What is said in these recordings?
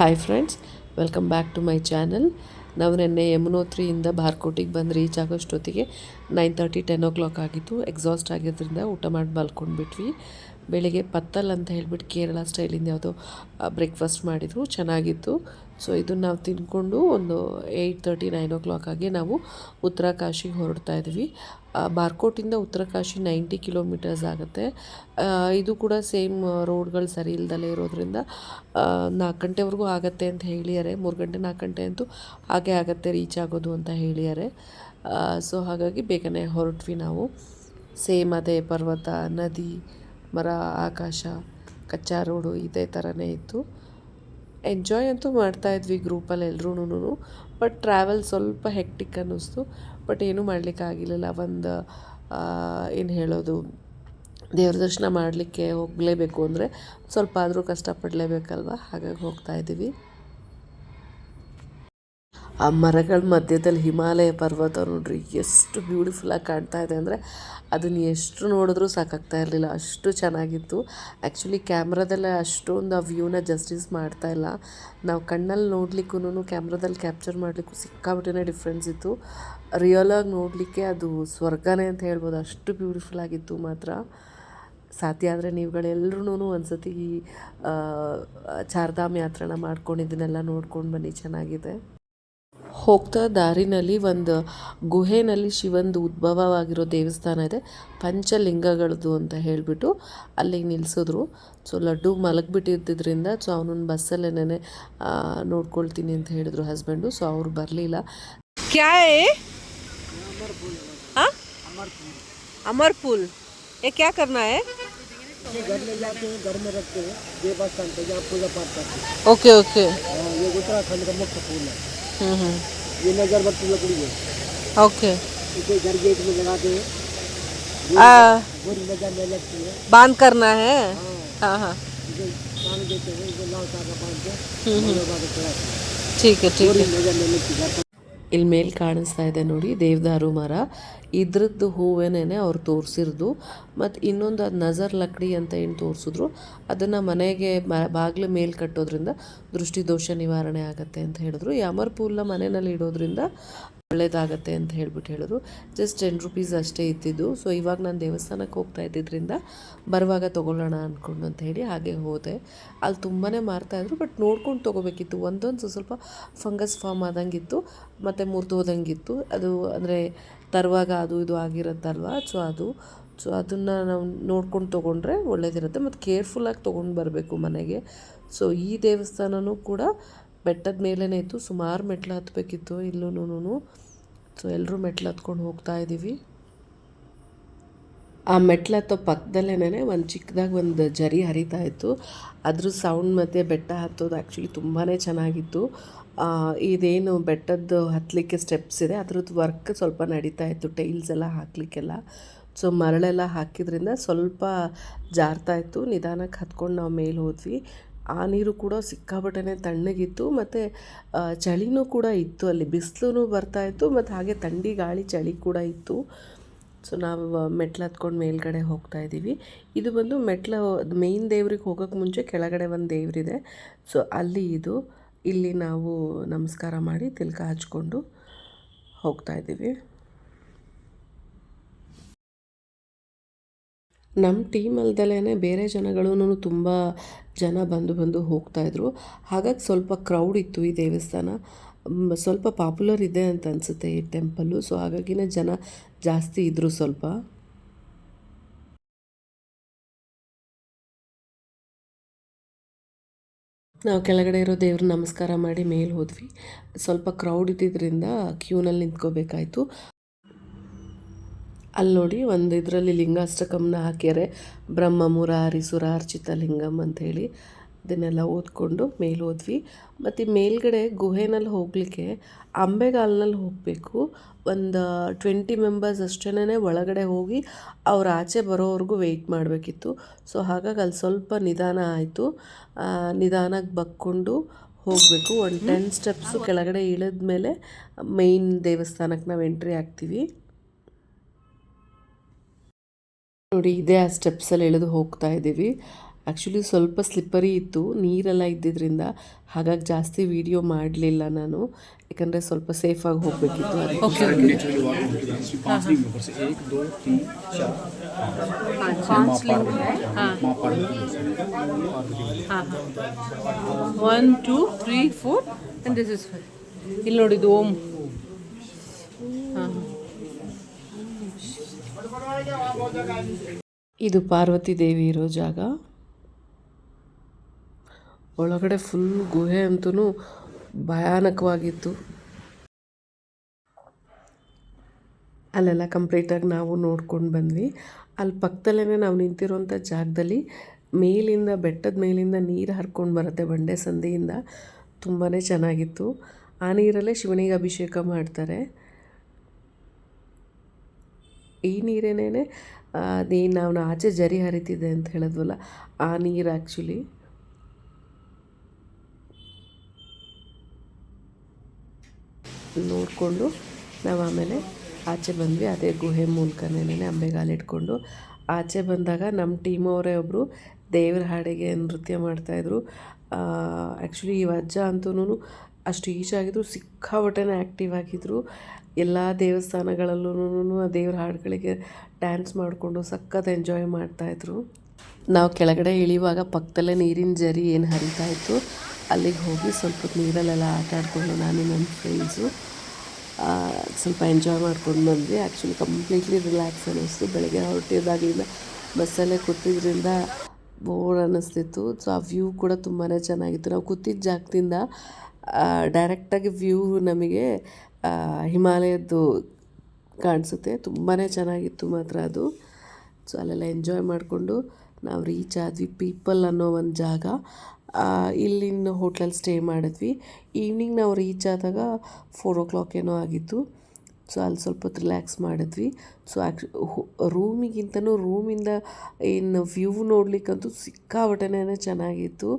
Hi friends welcome back to my channel ನಾವು ನಿನ್ನೆ ಯಮುನೋತ್ರಿಯಿಂದ ಬಾರ್ಕೋಟಿಗೆ ಬಂದು ರೀಚ್ ಆಗೋಷ್ಟೊತ್ತಿಗೆ nine thirty ten o'clock ಆಗಿತ್ತು. ಎಕ್ಸಾಸ್ಟ್ ಆಗಿದ್ದರಿಂದ ಊಟ ಮಾಡಿ ಮಲ್ಕೊಂಡ್ಬಿಟ್ವಿ. ಬೆಳಿಗ್ಗೆ ಪತ್ತಲ್ ಅಂತ ಹೇಳ್ಬಿಟ್ಟು ಕೇರಳ ಸ್ಟೈಲಿಂದ ಯಾವುದೋ ಬ್ರೇಕ್ಫಾಸ್ಟ್ ಮಾಡಿದ್ರು. ಚೆನ್ನಾಗಿತ್ತು. ಸೊ ಇದನ್ನು ನಾವು ತಿಂದ್ಕೊಂಡು ಒಂದು eight thirty nine o'clock ಆಗಿ ನಾವು ಉತ್ತರಾಕಾಶಿಗೆ ಹೊರಡ್ತಾ ಇದ್ವಿ. ಬಾರ್ಕೋಟಿಂದ ಉತ್ತರಕಾಶಿ ನೈಂಟಿ ಕಿಲೋಮೀಟರ್ಸ್ ಆಗುತ್ತೆ. ಇದು ಕೂಡ ಸೇಮ್ ರೋಡ್ಗಳು ಸರಿ ಇಲ್ದಲೇ ಇರೋದ್ರಿಂದ ನಾಲ್ಕು ಗಂಟೆವರೆಗೂ ಆಗತ್ತೆ ಅಂತ ಹೇಳಿದ್ದಾರೆ. ಮೂರು ಗಂಟೆ ನಾಲ್ಕು ಗಂಟೆ ಅಂತೂ ಹಾಗೆ ಆಗತ್ತೆ, ರೀಚ್ ಆಗೋದು ಅಂತ ಹೇಳಿದ್ದಾರೆ. ಸೊ ಹಾಗಾಗಿ ಬೇಗನೆ ಹೊರಟ್ವಿ ನಾವು. ಸೇಮ್ ಅದೇ ಪರ್ವತ, ನದಿ, ಮರ, ಆಕಾಶ, ಕಚ್ಚಾ ರೋಡು, ಇದೇ ಥರನೇ ಇತ್ತು. ಎಂಜಾಯ್ ಅಂತೂ ಮಾಡ್ತಾಯಿದ್ವಿ ಗ್ರೂಪಲ್ಲಿ ಎಲ್ರೂ ಬಟ್ ಟ್ರಾವೆಲ್ ಸ್ವಲ್ಪ ಹೆಕ್ಟಿಕ್ ಅನ್ನಿಸ್ತು ಬಟ್ ಏನೂ ಮಾಡಲಿಕ್ಕಾಗಿರಲಿಲ್ಲ ಒಂದು ಏನು ಹೇಳೋದು, ದೇವ್ರ ದರ್ಶನ ಮಾಡಲಿಕ್ಕೆ ಹೋಗಲೇಬೇಕು ಅಂದರೆ ಸ್ವಲ್ಪ ಆದರೂ ಕಷ್ಟಪಡಲೇಬೇಕಲ್ವ? ಹಾಗಾಗಿ ಹೋಗ್ತಾ ಇದ್ದೀವಿ. ಆ ಮರಗಳ ಮಧ್ಯದಲ್ಲಿ ಹಿಮಾಲಯ ಪರ್ವತ ನೋಡ್ರಿ ಎಷ್ಟು ಬ್ಯೂಟಿಫುಲ್ಲಾಗಿ ಕಾಣ್ತಾ ಇದೆ ಅಂದರೆ ಅದನ್ನು ಎಷ್ಟು ನೋಡಿದ್ರೂ ಸಾಕಾಗ್ತಾ ಇರಲಿಲ್ಲ. ಅಷ್ಟು ಚೆನ್ನಾಗಿತ್ತು. ಆ್ಯಕ್ಚುಲಿ ಕ್ಯಾಮ್ರಾದಲ್ಲೇ ಅಷ್ಟೊಂದು ಆ ವ್ಯೂನ ಜಸ್ಟಿಸ್ ಮಾಡ್ತಾ ಇಲ್ಲ. ನಾವು ಕಣ್ಣಲ್ಲಿ ನೋಡ್ಲಿಕ್ಕೂ ಕ್ಯಾಮ್ರಾದಲ್ಲಿ ಕ್ಯಾಪ್ಚರ್ ಮಾಡಲಿಕ್ಕೂ ಸಿಕ್ಕಾಬಿಟ್ಟೆ ಡಿಫ್ರೆನ್ಸ್ ಇತ್ತು. ರಿಯಲಾಗಿ ನೋಡಲಿಕ್ಕೆ ಅದು ಸ್ವರ್ಗನೇ ಅಂತ ಹೇಳ್ಬೋದು. ಅಷ್ಟು ಬ್ಯೂಟಿಫುಲ್ ಆಗಿತ್ತು ಮಾತ್ರ. ಸಾಧ್ಯ ಆದರೆ ನೀವುಗಳೆಲ್ಲರೂ ಒಂದ್ಸತಿ ಈ ಆ, ಚಾರ್ಧಾಮ್ ಯಾತ್ರನ ಮಾಡ್ಕೊಂಡು ಇದನ್ನೆಲ್ಲ ನೋಡ್ಕೊಂಡು ಬನ್ನಿ. ಚೆನ್ನಾಗಿದೆ. ಹೋಗ್ತಾ ದಾರಿನಲ್ಲಿ ಒಂದು ಗುಹೆನಲ್ಲಿ ಶಿವಂದು ಉದ್ಭವವಾಗಿರೋ ದೇವಸ್ಥಾನ ಇದೆ ಪಂಚಲಿಂಗಗಳದ್ದು ಅಂತ ಹೇಳಿಬಿಟ್ಟು ಅಲ್ಲಿಗೆ ನಿಲ್ಲಿಸಿದ್ರು ಸೊ ಲಡ್ಡು ಮಲಗಿಬಿಟ್ಟಿದ್ದರಿಂದ ಸೊ ಅವನನ್ನ ಬಸ್ಸಲ್ಲೇನೆ ನೋಡ್ಕೊಳ್ತೀನಿ ಅಂತ ಹೇಳಿದ್ರು ಹಸ್ಬೆಂಡು ಸೊ ಅವ್ರು ಬರಲಿಲ್ಲ क्या है हाँ? अमर पुल ये क्या करना है ये घर में जाते हैं घर में रखते हैं देवस्थान पे जहाँ पूजा पाठ करते हैं ओके ओके हाँ, ये उत्तराखंड का मुख्य फूल है हम्म हम्म ये लकड़ी है। ओके। इसे घर गेट में लगाते हैं। बुरी नज़र में लगती है। बाँध करना है। हाँ। हाँ पानी देते हैं हैं। ठीक है ठीक है। नज़र लगती ಇಲ್ಲಿ ಮೇಲೆ ಕಾಣಿಸ್ತಾ ಇದೆ ನೋಡಿ, ದೇವದಾರು ಮರ. ಇದ್ರದ್ದು ಹೂವೇನೇ ಅವ್ರು ತೋರಿಸಿರೋದು. ಮತ್ತು ಇನ್ನೊಂದು ಅದು ನಜರ್ ಲಕ್ಡಿ ಅಂತ ಏನು ತೋರಿಸಿದ್ರು, ಅದನ್ನು ಮನೆಗೆ ಬಾಗಿಲು ಮೇಲೆ ಕಟ್ಟೋದ್ರಿಂದ ದೃಷ್ಟಿದೋಷ ನಿವಾರಣೆ ಆಗುತ್ತೆ ಅಂತ ಹೇಳಿದ್ರು. ಯಾಮರ್ಪೂಲ್ನ ಮನೆಯಲ್ಲಿ ಇಡೋದ್ರಿಂದ ಒಳ್ಳೇದಾಗತ್ತೆ ಅಂತ ಹೇಳ್ಬಿಟ್ಟು ಹೇಳಿದ್ರು. ಜಸ್ಟ್ ಟೆನ್ ರುಪೀಸ್ ಅಷ್ಟೇ ಇದ್ದಿದ್ದು. ಸೊ ಇವಾಗ ನಾನು ದೇವಸ್ಥಾನಕ್ಕೆ ಹೋಗ್ತಾ ಇದ್ದಿದ್ದರಿಂದ ಬರುವಾಗ ತೊಗೊಳ್ಳೋಣ ಅಂದ್ಕೊಂಡು ಅಂತ ಹೇಳಿ ಹಾಗೆ ಹೋದೆ. ಅಲ್ಲಿ ತುಂಬಾ ಮಾರ್ತಾಯಿದ್ರು ಬಟ್ ನೋಡ್ಕೊಂಡು ತೊಗೋಬೇಕಿತ್ತು. ಒಂದೊಂದು ಸ್ವಲ್ಪ ಫಂಗಸ್ ಫಾರ್ಮ್ ಆದಂಗಿತ್ತು, ಮತ್ತು ಮುರಿದು ಹೋದಂಗಿತ್ತು. ಅದು ಅಂದರೆ ತರುವಾಗ ಅದು ಇದು ಆಗಿರುತ್ತಲ್ವ? ಸೊ ಅದು ಸೊ ಅದನ್ನು ನಾವು ನೋಡ್ಕೊಂಡು ತೊಗೊಂಡ್ರೆ ಒಳ್ಳೇದಿರುತ್ತೆ. ಮತ್ತು ಕೇರ್ಫುಲ್ಲಾಗಿ ತೊಗೊಂಡು ಬರಬೇಕು ಮನೆಗೆ. ಸೊ ಈ ದೇವಸ್ಥಾನವೂ ಕೂಡ ಬೆಟ್ಟದ ಮೇಲೇ ಇತ್ತು. ಸುಮಾರು ಮೆಟ್ಲು ಹತ್ತಬೇಕಿತ್ತು ಇಲ್ಲೂನು ಸೊ ಎಲ್ಲರೂ ಮೆಟ್ಲು ಹತ್ಕೊಂಡು ಹೋಗ್ತಾ ಇದ್ದೀವಿ. ಆ ಮೆಟ್ಲು ಹತ್ತೋ ಪಕ್ಕದಲ್ಲೇ ಒಂದು ಚಿಕ್ಕದಾಗಿ ಒಂದು ಜರಿ ಹರಿತಾ ಇತ್ತು. ಅದ್ರ ಸೌಂಡ್ ಮತ್ತು ಬೆಟ್ಟ ಹತ್ತೋದು ಆ್ಯಕ್ಚುಲಿ ತುಂಬಾ ಚೆನ್ನಾಗಿತ್ತು. ಇದೇನು ಬೆಟ್ಟದ್ದು ಹತ್ತಲಿಕ್ಕೆ ಸ್ಟೆಪ್ಸ್ ಇದೆ. ಅದ್ರದ್ದು ವರ್ಕ್ ಸ್ವಲ್ಪ ನಡೀತಾ ಇತ್ತು. ಟೈಲ್ಸ್ ಎಲ್ಲ ಹಾಕಲಿಕ್ಕೆಲ್ಲ. ಸೊ, ಮರಳೆಲ್ಲ ಹಾಕಿದ್ರಿಂದ ಸ್ವಲ್ಪ ಜಾರ್ತಾ ಇತ್ತು. ನಿಧಾನಕ್ಕೆ ಹತ್ಕೊಂಡು ನಾವು ಮೇಲೆ ಹೋದ್ವಿ. ಆ ನೀರು ಕೂಡ ಸಿಕ್ಕಾಪಟ್ಟೆ ತಣ್ಣಗಿತ್ತು ಮತ್ತು ಚಳಿನೂ ಕೂಡ ಇತ್ತು ಅಲ್ಲಿ. ಬಿಸಿಲು ಬರ್ತಾ ಇತ್ತು ಮತ್ತು ಹಾಗೆ ತಂಡಿ ಗಾಳಿ, ಚಳಿ ಕೂಡ ಇತ್ತು. ಸೊ ನಾವು ಮೆಟ್ಲು ಹತ್ಕೊಂಡು ಮೇಲ್ಗಡೆ ಹೋಗ್ತಾ ಇದ್ದೀವಿ. ಇದು ಬಂದು ಮೆಟ್ಲು, ಮೇಯ್ನ್ ದೇವ್ರಿಗೆ ಹೋಗೋಕ್ಕೆ ಮುಂಚೆ ಕೆಳಗಡೆ ಒಂದು ದೇವರಿದೆ. ಸೊ ಅಲ್ಲಿ ಇದು. ಇಲ್ಲಿ ನಾವು ನಮಸ್ಕಾರ ಮಾಡಿ ತಿಲಕ ಹಚ್ಕೊಂಡು ಹೋಗ್ತಾ ಇದ್ದೀವಿ. ನಮ್ಮ ಟೀಮ್ ಅಲ್ದಲೇ ಬೇರೆ ಜನಗಳೂ ತುಂಬ ಜನ ಬಂದು ಬಂದು ಹೋಗ್ತಾಯಿದ್ರು ಹಾಗಾಗಿ ಸ್ವಲ್ಪ ಕ್ರೌಡ್ ಇತ್ತು ಈ ದೇವಸ್ಥಾನ. ಸ್ವಲ್ಪ ಪಾಪ್ಯುಲರ್ ಇದೆ ಅಂತ ಅನಿಸುತ್ತೆ ಈ ಟೆಂಪಲ್ಲು ಸೊ ಹಾಗಾಗಿನೇ ಜನ ಜಾಸ್ತಿ ಇದ್ದರು ಸ್ವಲ್ಪ. ನಾವು ಕೆಳಗಡೆ ಇರೋ ದೇವ್ರ ನಮಸ್ಕಾರ ಮಾಡಿ ಮೇಲೆ ಹೋದ್ವಿ. ಸ್ವಲ್ಪ ಕ್ರೌಡ್ ಇದ್ದಿದ್ದರಿಂದ ಕ್ಯೂನಲ್ಲಿ ನಿಂತ್ಕೋಬೇಕಾಯ್ತು. ಅಲ್ಲಿ ನೋಡಿ ಒಂದು ಇದರಲ್ಲಿ ಲಿಂಗಾಷ್ಟಕಮ್ನ ಹಾಕ್ಯಾರೆ. ಬ್ರಹ್ಮ ಮುರಾರಿ ಸುರಾರ್ಚಿತ ಲಿಂಗಂ ಅಂಥೇಳಿ ಅದನ್ನೆಲ್ಲ ಓದ್ಕೊಂಡು ಮೇಲೆ ಹೋದ್ವಿ ಮತ್ತು ಮೇಲ್ಗಡೆ ಗುಹೆನಲ್ಲಿ ಹೋಗಲಿಕ್ಕೆ ಅಂಬೆಗಾಲ್ನಲ್ಲಿ ಹೋಗಬೇಕು. ಒಂದು ಟ್ವೆಂಟಿ ಮೆಂಬರ್ಸ್ ಅಷ್ಟೇ ಒಳಗಡೆ ಹೋಗಿ ಅವ್ರ ಆಚೆ ಬರೋವರೆಗೂ ವೆಯ್ಟ್ ಮಾಡಬೇಕಿತ್ತು. ಸೊ, ಹಾಗಾಗಿ ಅಲ್ಲಿ ಸ್ವಲ್ಪ ನಿಧಾನ ಆಯಿತು. ನಿಧಾನಕ್ಕೆ ಬಕ್ಕೊಂಡು ಹೋಗಬೇಕು. ಒಂದು ಟೆನ್ ಸ್ಟೆಪ್ಸು ಕೆಳಗಡೆ ಇಳಿದ ಮೇಲೆ ಮೇಯ್ನ್ ದೇವಸ್ಥಾನಕ್ಕೆ ನಾವು ಎಂಟ್ರಿ ಆಗ್ತೀವಿ. ನೋಡಿ ಇದೇ ಆ ಸ್ಟೆಪ್ಸಲ್ಲಿ ಎಳೆದು ಹೋಗ್ತಾ ಇದ್ದೀವಿ. ಆ್ಯಕ್ಚುಲಿ ಸ್ವಲ್ಪ ಸ್ಲಿಪ್ಪರಿ ಇತ್ತು ನೀರೆಲ್ಲ ಇದ್ದಿದ್ದರಿಂದ ಹಾಗಾಗಿ ಜಾಸ್ತಿ ವಿಡಿಯೋ ಮಾಡಲಿಲ್ಲ ನಾನು. ಯಾಕಂದರೆ ಸ್ವಲ್ಪ ಸೇಫಾಗಿ ಹೋಗಬೇಕಿತ್ತು ಒನ್ ಟೂ ತ್ರೀ ಫೋರ್ ಇಲ್ಲಿ ನೋಡಿದ್ದು ಓಮ್. ಇದು ಪಾರ್ವತಿ ದೇವಿ ಇರೋ ಜಾಗ. ಒಳಗಡೆ ಫುಲ್ ಗುಹೆ ಅಂತೂ ಭಯಾನಕವಾಗಿತ್ತು. ಅಲ್ಲೆಲ್ಲ ಕಂಪ್ಲೀಟಾಗಿ ನಾವು ನೋಡ್ಕೊಂಡು ಬಂದ್ವಿ. ಅಲ್ಲಿ ಪಕ್ಕದಲ್ಲೇ ನಾವು ನಿಂತಿರುವಂಥ ಜಾಗದಲ್ಲಿ ಮೇಲಿಂದ, ಬೆಟ್ಟದ ಮೇಲಿಂದ ನೀರು ಹರ್ಕೊಂಡು ಬರುತ್ತೆ ಬಂಡೆ ಸಂದಿಯಿಂದ. ತುಂಬಾ ಚೆನ್ನಾಗಿತ್ತು. ಆ ನೀರಲ್ಲೇ ಶಿವನಿಗೆ ಅಭಿಷೇಕ ಮಾಡ್ತಾರೆ. ಈ ನೀರೇನೇ ಅದೇನು ನಾವು ಆಚೆ ಜರಿ ಹರಿತಿದೆ ಅಂತ ಹೇಳಿದ್ವಲ್ಲ, ಆ ನೀರು ಆ್ಯಕ್ಚುಲಿ ನೋಡಿಕೊಂಡು ನಾವು ಆಮೇಲೆ ಆಚೆ ಬಂದ್ವಿ, ಅದೇ ಗುಹೆ ಮೂಲಕನೇ ಅಂಬೆಗಾಲಿಟ್ಕೊಂಡು ಆಚೆ ಬಂದಾಗ ನಮ್ಮ ಟೀಮ್ ಅವರೇ ಒಬ್ಬರು ದೇವ್ರ ಹಾಡಿಗೆ ನೃತ್ಯ ಮಾಡ್ತಾಯಿದ್ರು ಆ್ಯಕ್ಚುಲಿ ಈ ಅಜ್ಜ ಅಂತೂ ಅಷ್ಟು ಈಜಾಗಿದ್ರು ಸಿಕ್ಕಾಪಟ್ಟೆನೇ ಆ್ಯಕ್ಟಿವ್ ಆಗಿದ್ದರು ಎಲ್ಲ ದೇವಸ್ಥಾನಗಳಲ್ಲೂ ಆ ದೇವ್ರ ಹಾಡುಗಳಿಗೆ ಡ್ಯಾನ್ಸ್ ಮಾಡಿಕೊಂಡು ಸಖತ್ ಎಂಜಾಯ್ ಮಾಡ್ತಾಯಿದ್ರು ನಾವು ಕೆಳಗಡೆ ಇಳಿಯುವಾಗ ಪಕ್ಕದಲ್ಲೇ ನೀರಿನ ಜರಿ ಏನು ಹರಿತಾ ಇತ್ತು, ಅಲ್ಲಿಗೆ ಹೋಗಿ ಸ್ವಲ್ಪ ನೀರಲ್ಲೆಲ್ಲ ಆಟ ಆಡಿಕೊಂಡು ನಾನು ನನ್ನ ಫ್ರೆಂಡ್ಸು ಸ್ವಲ್ಪ ಎಂಜಾಯ್ ಮಾಡ್ಕೊಂಡು ಬಂದ್ವಿ. ಆ್ಯಕ್ಚುಲಿ ಕಂಪ್ಲೀಟ್ಲಿ ರಿಲ್ಯಾಕ್ಸ್ ಅನ್ನಿಸ್ತು. ಬೆಳಗ್ಗೆ ಹೊರಟಿದಾಗಲಿಂದ ಬಸ್ಸಲ್ಲೇ ಕೂತಿದ್ರಿಂದ ಬೋರ್ ಅನ್ನಿಸ್ತಿತ್ತು. ಸೊ ಆ ವ್ಯೂ ಕೂಡ ತುಂಬಾ ಚೆನ್ನಾಗಿತ್ತು. ನಾವು ಕೂತಿದ್ದ ಜಾಗದಿಂದ ಡೈರೆಕ್ಟಾಗಿ ವ್ಯೂ ನಮಗೆ ಹಿಮಾಲಯದ್ದು ಕಾಣಿಸುತ್ತೆ. ತುಂಬಾ ಚೆನ್ನಾಗಿತ್ತು ಮಾತ್ರ ಅದು. ಸೊ ಅಲ್ಲೆಲ್ಲ ಎಂಜಾಯ್ ಮಾಡಿಕೊಂಡು ನಾವು ರೀಚ್ ಆದ್ವಿ ಪೀಪಲ್ ಅನ್ನೋ ಒಂದು ಜಾಗ. ಇಲ್ಲಿನ ಹೋಟ್ಲಲ್ಲಿ ಸ್ಟೇ ಮಾಡಿದ್ವಿ. ಈವ್ನಿಂಗ್ ನಾವು ರೀಚ್ ಆದಾಗ ಫೋರ್ ಓ ಕ್ಲಾಕ್ ಏನೋ ಆಗಿತ್ತು. ಸೊ ಅಲ್ಲಿ ಸ್ವಲ್ಪ ಹೊತ್ತು ರಿಲ್ಯಾಕ್ಸ್ ಮಾಡಿದ್ವಿ. ಸೊ ಆ್ಯಕ್ಚು ರೂಮಿಗಿಂತನೂ ರೂಮಿಂದ ಏನು ವ್ಯೂ ನೋಡ್ಲಿಕ್ಕಂತೂ ಸಿಕ್ಕಾಪಟ್ಟೆನೇ ಚೆನ್ನಾಗಿತ್ತು.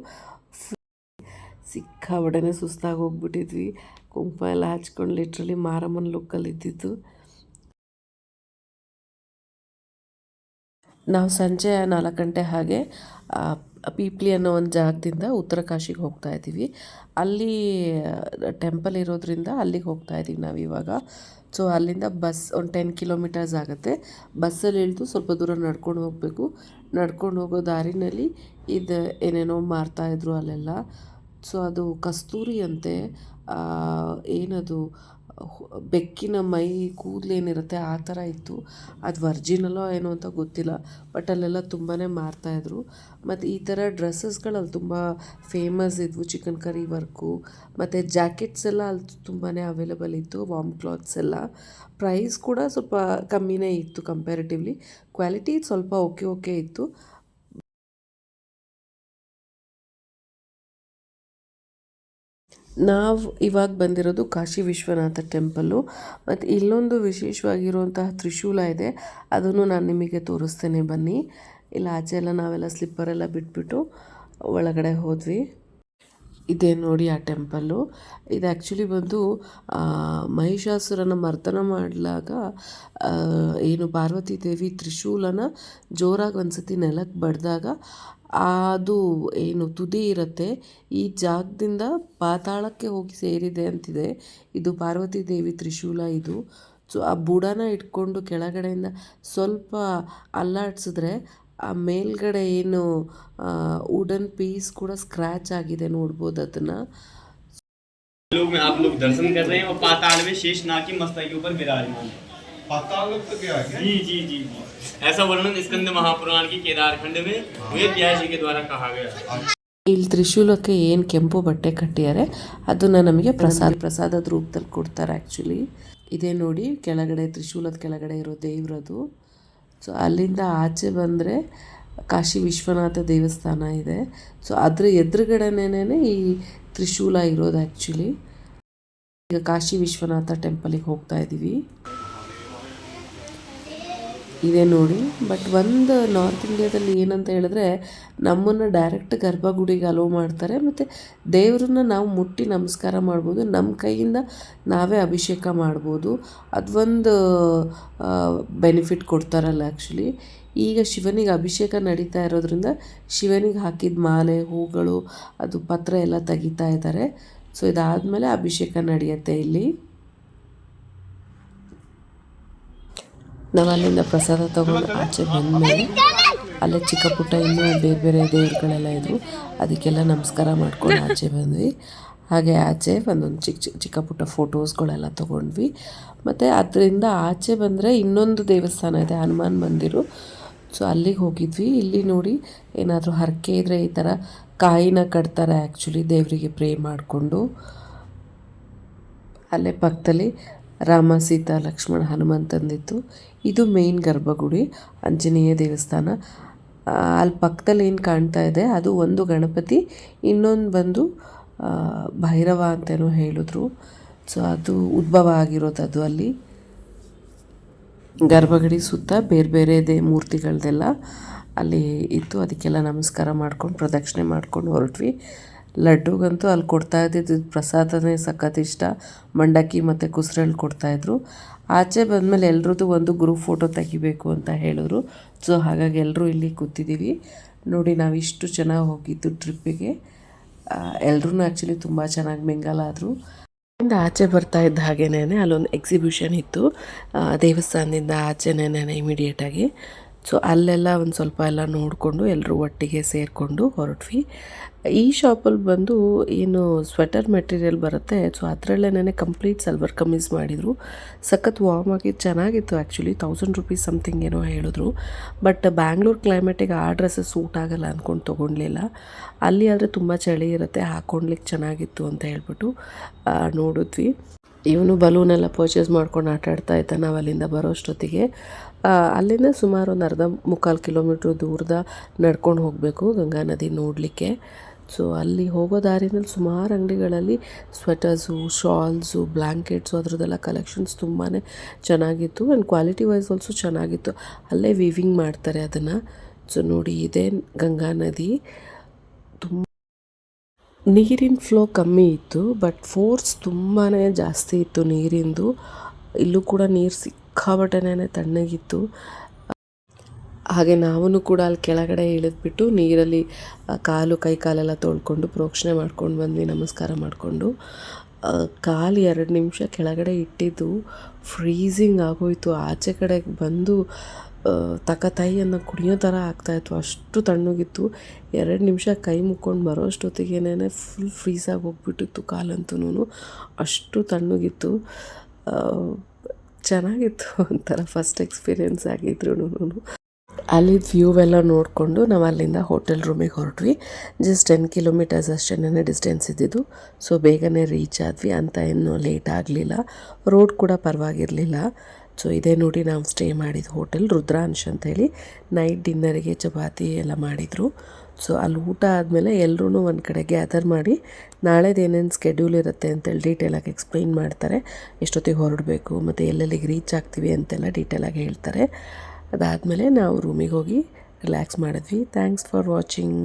ಸಿಕ್ಕಾಪಟ್ಟೆನೇ ಸುಸ್ತಾಗಿ ಹೋಗ್ಬಿಟ್ಟಿದ್ವಿ. ಕುಂಕುಮ ಎಲ್ಲ ಹಚ್ಕೊಂಡು ಲಿಟ್ರಲಿ ಮಾರಮ್ಮನ ಲುಕ್ಕಲ್ಲಿ ಇದ್ದಿದ್ದು. ನಾವು ಸಂಜೆ ನಾಲ್ಕು ಗಂಟೆ ಹಾಗೆ ಪೀಪ್ಲಿ ಅನ್ನೋ ಒಂದು ಜಾಗದಿಂದ ಉತ್ತರ ಕಾಶಿಗೆ ಹೋಗ್ತಾ ಇದ್ದೀವಿ. ಅಲ್ಲಿ ಟೆಂಪಲ್ ಇರೋದ್ರಿಂದ ಅಲ್ಲಿಗೆ ಹೋಗ್ತಾ ಇದ್ದೀವಿ ನಾವು ಇವಾಗ. ಸೊ ಅಲ್ಲಿಂದ ಬಸ್ ಒಂದು ಟೆನ್ ಕಿಲೋಮೀಟರ್ಸ್ ಆಗುತ್ತೆ. ಬಸ್ಸಲ್ಲಿ ಇಳಿದು ಸ್ವಲ್ಪ ದೂರ ನಡ್ಕೊಂಡು ಹೋಗಬೇಕು. ನಡ್ಕೊಂಡು ಹೋಗೋ ದಾರಿನಲ್ಲಿ ಇದು ಏನೇನೋ ಮಾರ್ತಾಯಿದ್ರು ಅಲ್ಲೆಲ್ಲ. ಸೊ ಅದು ಕಸ್ತೂರಿ ಅಂತೆ ಏನದು ಬೆಕ್ಕಿನ ಮೈ ಕೂದಲೇನಿರುತ್ತೆ, ಆ ಥರ ಇತ್ತು. ಅದು ವರ್ಜಿನಲ್ಲೋ ಏನೋ ಅಂತ ಗೊತ್ತಿಲ್ಲ ಬಟ್ ಅಲ್ಲೆಲ್ಲ ತುಂಬಾ ಮಾರ್ತಾಯಿದ್ರು ಮತ್ತು ಈ ಥರ ಡ್ರೆಸ್ಸಸ್ಗಳಲ್ಲಿ ತುಂಬ ಫೇಮಸ್ ಇದ್ವು ಚಿಕನ್ ಕರಿ ವರ್ಕು. ಮತ್ತು ಜಾಕೆಟ್ಸ್ ಎಲ್ಲ ಅಲ್ಲಿ ತುಂಬಾ ಅವೈಲೇಬಲ್ ಇತ್ತು ವಾರ್ಮ್ ಕ್ಲಾತ್ಸ್ ಎಲ್ಲ. ಪ್ರೈಸ್ ಕೂಡ ಸ್ವಲ್ಪ ಕಮ್ಮಿನೇ ಇತ್ತು ಕಂಪ್ಯಾರಿಟಿವ್ಲಿ ಕ್ವಾಲಿಟಿ ಸ್ವಲ್ಪ ಓಕೆ ಓಕೆ ಇತ್ತು. ನಾವು ಇವಾಗ ಬಂದಿರೋದು ಕಾಶಿ ವಿಶ್ವನಾಥ ಟೆಂಪಲ್ಲು. ಮತ್ತು ಇಲ್ಲೊಂದು ವಿಶೇಷವಾಗಿರುವಂತಹ ತ್ರಿಶೂಲ ಇದೆ. ಅದನ್ನು ನಾನು ನಿಮಗೆ ತೋರಿಸ್ತೇನೆ ಬನ್ನಿ. ಇಲ್ಲ, ಆಚೆ ಎಲ್ಲ ನಾವೆಲ್ಲ ಸ್ಲಿಪ್ಪರೆಲ್ಲ ಬಿಟ್ಬಿಟ್ಟು ಒಳಗಡೆ ಹೋದ್ವಿ. ಇದೇ ನೋಡಿ ಆ ಟೆಂಪಲ್ಲು. ಇದು ಆ್ಯಕ್ಚುಲಿ ಬಂದು ಮಹಿಷಾಸುರನ ಮರ್ದನ ಮಾಡಲಾಗ ಏನು ಪಾರ್ವತಿ ದೇವಿ ತ್ರಿಶೂಲನ ಜೋರಾಗಿ ಒಂದ್ಸತಿ ನೆಲಕ್ಕೆ ಬಡಿದಾಗ ಅದು ಏನು ತುದಿ ಇರುತ್ತೆ. ಈ ಜಾಗದಿಂದ ಪಾತಾಳಕ್ಕೆ ಹೋಗಿ ಸೇರಿದೆ ಅಂತಿದೆ. ಇದು ಪಾರ್ವತಿ ದೇವಿ ತ್ರಿಶೂಲ ಇದು. ಸೊ, ಆ ಬುಡನ ಇಟ್ಕೊಂಡು ಕೆಳಗಡೆಯಿಂದ ಸ್ವಲ್ಪ ಅಲ್ಲಾಡಿಸಿದ್ರೆ ಆ ಮೇಲ್ಗಡೆ ಏನು ವುಡನ್ ಪೀಸ್ ಕೂಡ ಸ್ಕ್ರ್ಯಾಚ್ ಆಗಿದೆ ನೋಡ್ಬೋದು ಅದನ್ನು लोग में आप लोग दर्शन कर रहे हैं और पाताल में शेष नाग की मस्तक के ऊपर विराजमान है पाताल लोक तो क्या है जी जी जी जी ऐसा वर्णन स्कंद महापुराण की केदार खंड में वेद व्यास जी के द्वारा कहा गया है ಇಲ್ಲಿ ತ್ರಿಶೂಲಕ್ಕೆ ಏನು ಕೆಂಪು ಬಟ್ಟೆ ಕಟ್ಟಿದ್ದಾರೆ ಅದನ್ನು ನಮಗೆ ಪ್ರಸಾದ ಪ್ರಸಾದದ ರೂಪದಲ್ಲಿ ಕೊಡ್ತಾರೆ ಆ್ಯಕ್ಚುಲಿ ಇದೇ ನೋಡಿ ಕೆಳಗಡೆ ತ್ರಿಶೂಲದ ಕೆಳಗಡೆ ಇರೋ ದೇವ್ರದು ಸೊ ಅಲ್ಲಿಂದ ಆಚೆ ಬಂದರೆ ಕಾಶಿ ವಿಶ್ವನಾಥ ದೇವಸ್ಥಾನ ಇದೆ. ಸೊ ಅದರ ಎದುರುಗಡೆನೇ ಈ ತ್ರಿಶೂಲ ಇರೋದು ಆ್ಯಕ್ಚುಲಿ ಈಗ ಕಾಶಿ ವಿಶ್ವನಾಥ ಟೆಂಪಲಿಗೆ ಹೋಗ್ತಾ ಇದ್ದೀವಿ ಇದೆ ನೋಡಿ. ಬಟ್ ಒಂದು ನಾರ್ತ್ ಇಂಡಿಯಾದಲ್ಲಿ ಏನಂತ ಹೇಳಿದ್ರೆ, ನಮ್ಮನ್ನು ಡೈರೆಕ್ಟ್ ಗರ್ಭಗುಡಿಗೆ ಅಲೋ ಮಾಡ್ತಾರೆ. ಮತ್ತು ದೇವ್ರನ್ನ ನಾವು ಮುಟ್ಟಿ ನಮಸ್ಕಾರ ಮಾಡ್ಬೋದು. ನಮ್ಮ ಕೈಯಿಂದ ನಾವೇ ಅಭಿಷೇಕ ಮಾಡ್ಬೋದು. ಅದೊಂದು ಬೆನಿಫಿಟ್ ಕೊಡ್ತಾರಲ್ಲ ಆ್ಯಕ್ಚುಲಿ ಈಗ ಶಿವನಿಗೆ ಅಭಿಷೇಕ ನಡೀತಾ ಇರೋದ್ರಿಂದ ಶಿವನಿಗೆ ಹಾಕಿದ ಮಾಲೆ, ಹೂಗಳು, ಅದು ಪತ್ರ ಎಲ್ಲ ತೆಗಿತಾ ಇದ್ದಾರೆ. ಸೊ ಇದಾದಮೇಲೆ ಅಭಿಷೇಕ ನಡೆಯುತ್ತೆ ಇಲ್ಲಿ. ನಾವು ಅಲ್ಲಿಂದ ಪ್ರಸಾದ ತಗೊಂಡು ಆಚೆ ಬಂದಮೇಲೆ ಅಲ್ಲೇ ಚಿಕ್ಕ ಪುಟ್ಟ ಇನ್ನೂ ಬೇರೆ ಬೇರೆ ದೇವ್ರುಗಳೆಲ್ಲ ಇದ್ದರು ಅದಕ್ಕೆಲ್ಲ ನಮಸ್ಕಾರ ಮಾಡ್ಕೊಂಡು ಆಚೆ ಬಂದ್ವಿ. ಹಾಗೆ ಆಚೆ ಒಂದೊಂದು ಚಿಕ್ಕ ಚಿಕ್ಕ ಚಿಕ್ಕ ಪುಟ್ಟ ಫೋಟೋಸ್ಗಳೆಲ್ಲ ತೊಗೊಂಡ್ವಿ. ಮತ್ತು ಅದರಿಂದ ಆಚೆ ಬಂದರೆ ಇನ್ನೊಂದು ದೇವಸ್ಥಾನ ಇದೆ, ಹನುಮಾನ್ ಮಂದಿರು. ಸೊ ಅಲ್ಲಿಗೆ ಹೋಗಿದ್ವಿ. ಇಲ್ಲಿ ನೋಡಿ ಏನಾದರೂ ಹರಕೆ ಇದ್ದರೆ ಈ ಥರ ಕಾಯಿನ ಕಟ್ತಾರೆ ಆ್ಯಕ್ಚುಲಿ ದೇವರಿಗೆ ಪ್ರೇ ಮಾಡಿಕೊಂಡು. ಅಲ್ಲೇ ಪಕ್ಕದಲ್ಲಿ ರಾಮ, ಸೀತಾ, ಲಕ್ಷ್ಮಣ ಹನುಮಂತಂದಿತ್ತು ಇದು ಮೇನ್ ಗರ್ಭಗುಡಿ, ಆಂಜನೇಯ ದೇವಸ್ಥಾನ. ಅಲ್ಲಿ ಪಕ್ಕದಲ್ಲಿ ಏನು ಕಾಣ್ತಾ ಇದೆ, ಅದು ಒಂದು ಗಣಪತಿ, ಇನ್ನೊಂದು ಬಂದು ಭೈರವ ಅಂತೇನೋ ಹೇಳಿದ್ರು. ಸೊ ಅದು ಉದ್ಭವ ಆಗಿರೋದು ಅದು ಅಲ್ಲಿ. ಗರ್ಭಗುಡಿ ಸುತ್ತ ಬೇರೆ ಬೇರೆದೇ ಮೂರ್ತಿಗಳದೆಲ್ಲ ಅಲ್ಲಿ ಇತ್ತು. ಅದಕ್ಕೆಲ್ಲ ನಮಸ್ಕಾರ ಮಾಡ್ಕೊಂಡು, ಪ್ರದಕ್ಷಿಣೆ ಮಾಡ್ಕೊಂಡು ಹೊರಟ್ವಿ. ಲಡ್ಡುಗಂತೂ ಅಲ್ಲಿ ಕೊಡ್ತಾ ಇದ್ದಿದ್ದು ಪ್ರಸಾದನೇ ಸಖತ್ ಇಷ್ಟ. ಮಂಡಕ್ಕಿ ಮತ್ತು ಕುಸ್ರಲ್ಲಿ ಕೊಡ್ತಾಯಿದ್ರು ಆಚೆ ಬಂದಮೇಲೆ ಎಲ್ರದ್ದು ಒಂದು ಗ್ರೂಪ್ ಫೋಟೋ ತೆಗಿಬೇಕು ಅಂತ ಹೇಳಿದ್ರು ಸೊ ಹಾಗಾಗಿ ಎಲ್ಲರೂ ಇಲ್ಲಿ ಕೂತಿದ್ದೀವಿ ನೋಡಿ, ನಾವು ಇಷ್ಟು ಚೆನ್ನಾಗಿ ಹೋಗಿದ್ದು ಟ್ರಿಪ್ಪಿಗೆ ಎಲ್ಲರೂ ಆ್ಯಕ್ಚುಲಿ ತುಂಬ ಚೆನ್ನಾಗಿ ಮಿಂಗಲ್ ಆದರು. ಇಂದ ಆಚೆ ಬರ್ತಾ ಇದ್ದ ಹಾಗೇನೇ ಅಲ್ಲೊಂದು ಎಕ್ಸಿಬಿಷನ್ ಇತ್ತು. ದೇವಸ್ಥಾನದಿಂದ ಆಚೆನೇ ಇಮಿಡಿಯೇಟಾಗಿ ಸೊ ಅಲ್ಲೆಲ್ಲ ಒಂದು ಸ್ವಲ್ಪ ಎಲ್ಲ ನೋಡಿಕೊಂಡು ಎಲ್ಲರೂ ಒಟ್ಟಿಗೆ ಸೇರಿಕೊಂಡು ಹೊರಟ್ವಿ. ಈ ಶಾಪಲ್ಲಿ ಬಂದು ಏನು ಸ್ವೆಟರ್ ಮೆಟೀರಿಯಲ್ ಬರುತ್ತೆ ಸೊ ಅದರಲ್ಲೇನೆ ಕಂಪ್ಲೀಟ್ ಸಲ್ವರ್ ಕಮೀಸ್ ಮಾಡಿದರು. ಸಖತ್ ವಾರ್ಮ್ ಆಗಿ ಚೆನ್ನಾಗಿತ್ತು ಆ್ಯಕ್ಚುಲಿ ತೌಸಂಡ್ ರುಪೀಸ್ ಸಮಥಿಂಗ್ ಏನೋ ಹೇಳಿದ್ರು. ಬಟ್ ಬ್ಯಾಂಗ್ಳೂರ್ ಕ್ಲೈಮೇಟಿಗೆ ಆ ಡ್ರೆಸ್ಸಸ್ ಸೂಟ್ ಆಗಲ್ಲ ಅಂದ್ಕೊಂಡು ತೊಗೊಳ್ಲಿಲ್ಲ ಅಲ್ಲಿ ಆದರೆ ತುಂಬ ಚಳಿ ಇರುತ್ತೆ ಹಾಕ್ಕೊಳ್ಲಿಕ್ಕೆ ಚೆನ್ನಾಗಿತ್ತು ಅಂತ ಹೇಳ್ಬಿಟ್ಟು ನೋಡಿದ್ವಿ. ಇವನು ಬಲೂನೆಲ್ಲ ಪರ್ಚೇಸ್ ಮಾಡ್ಕೊಂಡು ಆಟ ಆಡ್ತಾ ಇದ್ದ ನಾವು ಅಲ್ಲಿಂದ ಬರೋಷ್ಟೊತ್ತಿಗೆ ಅಲ್ಲಿಂದ ಸುಮಾರು ಒಂದು ಅರ್ಧ ಮುಕ್ಕಾಲು ಕಿಲೋಮೀಟ್ರ್ ದೂರದ ನಡ್ಕೊಂಡು ಹೋಗಬೇಕು ಗಂಗಾ ನದಿ ನೋಡಲಿಕ್ಕೆ. ಸೊ ಅಲ್ಲಿ ಹೋಗೋ ದಾರಿನಲ್ಲಿ ಸುಮಾರು ಅಂಗಡಿಗಳಲ್ಲಿ ಸ್ವೆಟರ್ಸು ಶಾಲ್ಸು ಬ್ಲ್ಯಾಂಕೆಟ್ಸು ಅದರದ್ದೆಲ್ಲ ಕಲೆಕ್ಷನ್ಸ್ ತುಂಬಾ ಚೆನ್ನಾಗಿತ್ತು ಆ್ಯಂಡ್ ಕ್ವಾಲಿಟಿ ವೈಸ್ ಆಲ್ಸೋ ಚೆನ್ನಾಗಿತ್ತು. ಅಲ್ಲೇ ವಿವಿಂಗ್ ಮಾಡ್ತಾರೆ ಅದನ್ನು. ಸೊ ನೋಡಿ, ಇದೇ ಗಂಗಾ ನದಿ. ತುಂಬ ನೀರಿನ ಫ್ಲೋ ಕಮ್ಮಿ ಇತ್ತು ಬಟ್ ಫೋರ್ಸ್ ತುಂಬಾ ಜಾಸ್ತಿ ಇತ್ತು ನೀರಿಂದು. ಇಲ್ಲೂ ಕೂಡ ನೀರು ಸಿಕ್ಕಾಬಟ್ಟೆನೇ ತಣ್ಣಗಿತ್ತು. ಹಾಗೆ ನಾವೂ ಕೂಡ ಅಲ್ಲಿ ಕೆಳಗಡೆ ಇಳಿದ್ಬಿಟ್ಟು ನೀರಲ್ಲಿ ಕಾಲು, ಕೈ ಕಾಲೆಲ್ಲ ತೊಳ್ಕೊಂಡು ಪ್ರೋಕ್ಷಣೆ ಮಾಡ್ಕೊಂಡು ಬಂದ್ವಿ, ನಮಸ್ಕಾರ ಮಾಡಿಕೊಂಡು. ಕಾಲು ಎರಡು ನಿಮಿಷ ಕೆಳಗಡೆ ಇಟ್ಟಿದ್ದು ಫ್ರೀಸಿಂಗ್ ಆಗೋಯ್ತು. ಆಚೆ ಕಡೆಗೆ ಬಂದು ತಕ್ಕ ತಾಯಿಯನ್ನು ಅನ್ನೋ ಕುಡಿಯೋ ಥರ ಆಗ್ತಾಯಿತ್ತು ಅಷ್ಟು ತಣ್ಣಗಿತ್ತು. ಎರಡು ನಿಮಿಷ ಕೈ ಮುಕ್ಕೊಂಡು ಬರೋ ಅಷ್ಟೊತ್ತಿಗೇನೆ ಫುಲ್ ಫ್ರೀಸಾಗಿ ಹೋಗ್ಬಿಟ್ಟಿತ್ತು ಕಾಲಂತೂ ಅಷ್ಟು ತಣ್ಣಗಿತ್ತು. ಚೆನ್ನಾಗಿತ್ತು ಒಂಥರ ಫಸ್ಟ್ ಎಕ್ಸ್ಪೀರಿಯೆನ್ಸ್ ಆಗಿದ್ರು ಅಲ್ಲಿದ್ದ ವ್ಯೂ ಎಲ್ಲ ನೋಡಿಕೊಂಡು ನಾವು ಅಲ್ಲಿಂದ ಹೋಟೆಲ್ ರೂಮಿಗೆ ಹೊರಟ್ವಿ. ಜಸ್ಟ್ ಟೆನ್ ಕಿಲೋಮೀಟರ್ಸ್ ಅಷ್ಟೇನೇ ಡಿಸ್ಟೆನ್ಸ್ ಇದ್ದಿದ್ದು. ಸೊ ಬೇಗನೆ ರೀಚ್ ಆದ್ವಿ. ಅಂತ ಏನು ಲೇಟ್ ಆಗಲಿಲ್ಲ. ರೋಡ್ ಕೂಡ ಪರವಾಗಿರಲಿಲ್ಲ. ಸೊ ಇದೇ ನೋಡಿ ನಾವು ಸ್ಟೇ ಮಾಡಿದ ಹೋಟೆಲ್ ರುದ್ರಾಂಶ್ ಅಂತೇಳಿ ನೈಟ್ ಡಿನ್ನರಿಗೆ ಚಪಾತಿ ಎಲ್ಲ ಮಾಡಿದರು. ಸೊ ಅಲ್ಲಿ ಊಟ ಆದಮೇಲೆ ಎಲ್ಲರೂ ಒಂದು ಕಡೆ ಗ್ಯಾದರ್ ಮಾಡಿ, ನಾಳೆದು ಏನೇನು ಸ್ಕೆಡ್ಯೂಲ್ ಇರುತ್ತೆ ಅಂತೇಳಿ ಡೀಟೇಲಾಗಿ ಎಕ್ಸ್ಪ್ಲೈನ್ ಮಾಡ್ತಾರೆ. ಎಷ್ಟೊತ್ತಿಗೆ ಹೊರಡಬೇಕು, ಮತ್ತು ಎಲ್ಲೆಲ್ಲಿಗೆ ರೀಚ್ ಆಗ್ತೀವಿ ಅಂತೆಲ್ಲ ಡೀಟೇಲಾಗಿ ಹೇಳ್ತಾರೆ. ಅದಾದಮೇಲೆ ನಾವು ರೂಮಿಗೆ ಹೋಗಿ ರಿಲ್ಯಾಕ್ಸ್ ಮಾಡಿದ್ವಿ. Thanks for watching